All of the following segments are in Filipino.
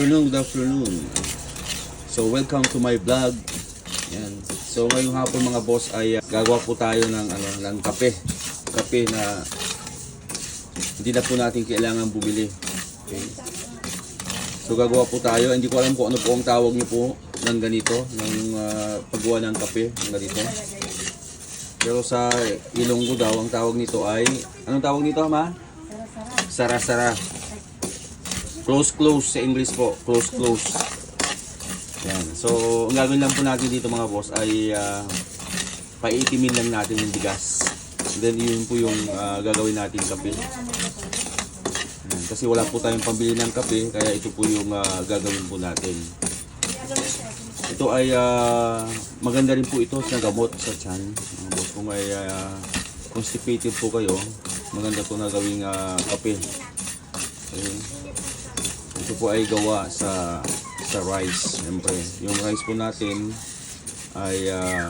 afternoon, good afternoon. So, welcome to my vlog. Yan. So, ngayong hapon mga boss ay uh, gagawa po tayo ng, ano, ng kape. Kape na hindi na po natin kailangan bumili. Okay. So, gagawa po tayo. Hindi ko alam kung ano po ang tawag niyo po ng ganito, ng uh, paggawa ng kape, ng ganito. Pero sa Ilonggo daw, ang tawag nito ay, anong tawag nito, ma? Sara-sara. Close close sa English po. Close close. Yan. So, ang gagawin lang po natin dito mga boss ay uh, paitimin lang natin yung bigas. And then yun po yung ah, gagawin natin kape. Yan. Kasi wala po tayong pambili ng kape, kaya ito po yung ah, gagawin po natin. Ito ay ah, maganda rin po ito sa gamot sa tiyan. Mga boss, kung ay ah, constipated po kayo, maganda po na gawing ah, kape. Okay. Ito po ay gawa sa sa rice, siyempre. Yung rice po natin ay uh,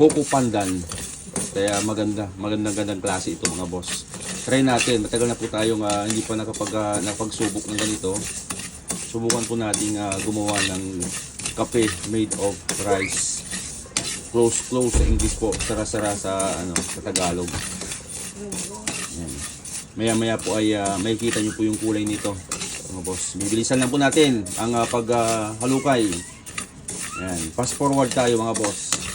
coco. Kaya maganda, magandang gandang klase ito mga boss. Try natin, matagal na po tayong ah, hindi pa nakapag, ah, nakapagsubok ng ganito. Subukan po natin ah, gumawa ng kape made of rice. Close close sa English po, sara-sara sa ano sa Tagalog. Yan. Maya-maya po ay uh, makikita niyo po yung kulay nito. Mga boss, bibilisan lang po natin ang uh, paghalukay. Yan, fast forward tayo mga boss.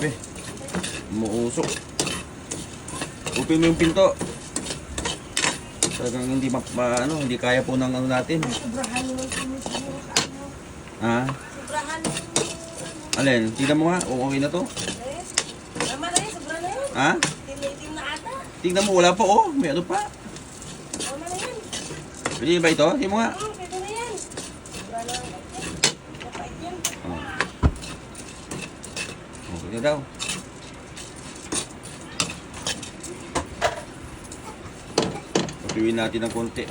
Pre, muusok. Upin mo yung pinto. Talagang hindi ma, ma- ano, hindi kaya po ng ano natin. Sobrahan mo yung ano. Ha? Sobrahan mo. Alin, tingnan mo nga, okay na to. Tama na yun, sobra na yun. Ha? Tinitim na ata. Tingnan mo, wala pa oh. May ano pa. Tama na yan. Pwede ba ito? Tingnan mo nga. Hmm, pwede na yan. Sobra na yan. Kapait yan. Oh. Na daw. Patuwin natin ng konti.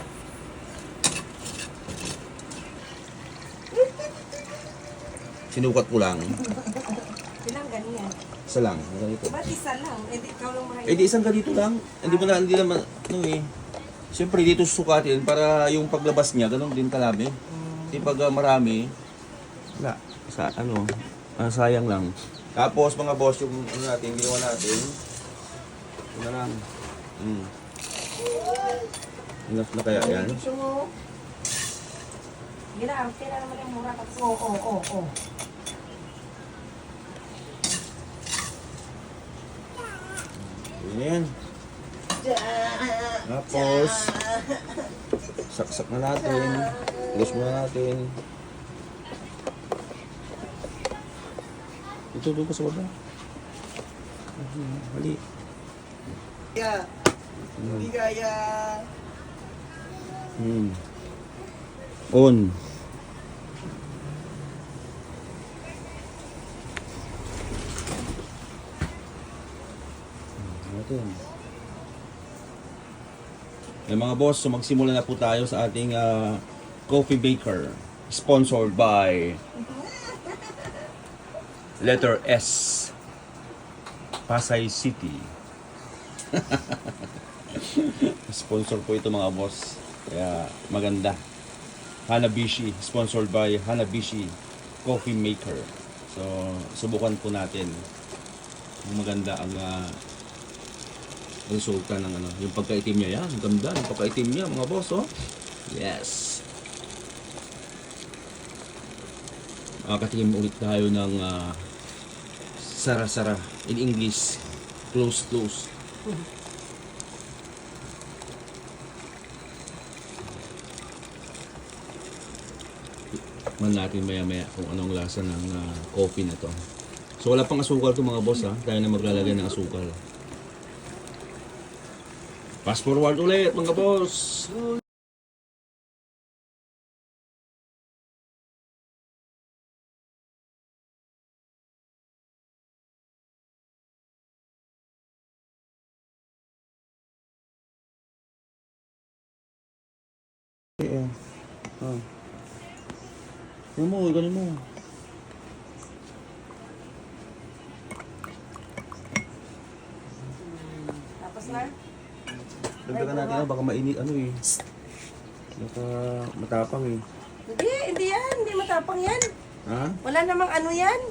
Sinukat ko lang. Ilang ganyan. Isa lang. Ganito. Ba't isa lang? Eh, di ikaw lang Eh di isang ganito lang. Hindi mo na, hindi naman, ano eh. Siyempre dito sukatin para yung paglabas niya, ganun din kalami. Kasi pag ah, marami, wala. Sa, ano, ah, sayang lang. Tapos mga boss, yung ano natin, ginawa natin, ito na lang. Mm. Enough na kaya yan? Gusto mo? Gina, kaya naman yung mura. Tapos, oo, oo, oo, oo. Yun na yan. Tapos, saksak na natin. Close muna natin. Ito doon pa sa baba. Mhm, Hali. Kaya, hindi kaya. Hmm. On. Natin. Eh, mga boss, so magsimula na po tayo sa ating ah, coffee baker. Sponsored by letter S. Pasay City. Sponsor po ito mga boss. Kaya maganda. Hanabishi, sponsored by Hanabishi Coffee Maker. So, subukan po natin. Maganda ang ah, resulta ng ano, yung pagkaitim niya yan. Ganda ng pagkaitim niya mga boss, oh. Yes. Makakatikim ulit tayo ng ah, sara-sara in English. Close, close. man natin maya maya kung anong lasa ng ah, coffee na to. So wala pang asukal to mga boss ha, tayo na maglalagay ng asukal. Fast forward ulit mga boss. Eh, ah. Ano mo, ganun mo. Tapos na? Dagdagan natin na, baka mainit, ano eh. Baka matapang eh. Hindi, hindi yan. Hindi matapang yan. Ha? Wala namang ano yan.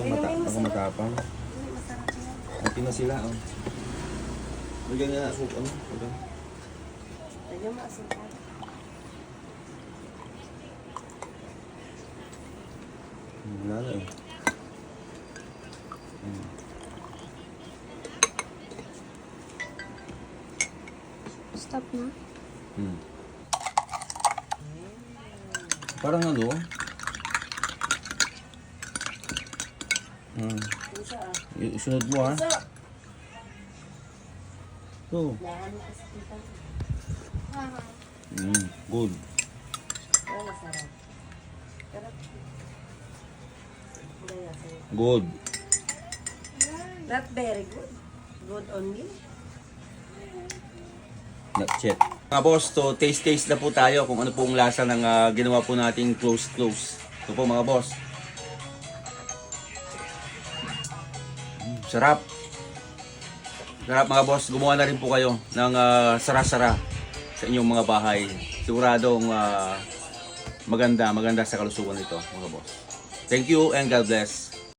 Yung mata yung baka masarap. matapang. Hindi, masarap yan. Hati na sila, oh. Bigyan nga ako, ano, ano. Lagyan mo asukal. Wala na eh. Hmm. Stop na. Hmm. Parang ano? Hmm. Isa ah. Y- Sunod mo ha. Isa. Ito. Lahan mo kasi kita. Hmm. Good. Pero masarap. Good. Not very good. Good only. Not yet. Mga boss, to taste taste na po tayo kung ano pong lasa ng ah, ginawa po nating close close. Ito po mga boss. Mm, sarap. Sarap mga boss. Gumawa na rin po kayo ng ah, sara-sara sa inyong mga bahay. Siguradong ah, maganda, maganda sa kalusugan nito mga boss. Thank you and God bless.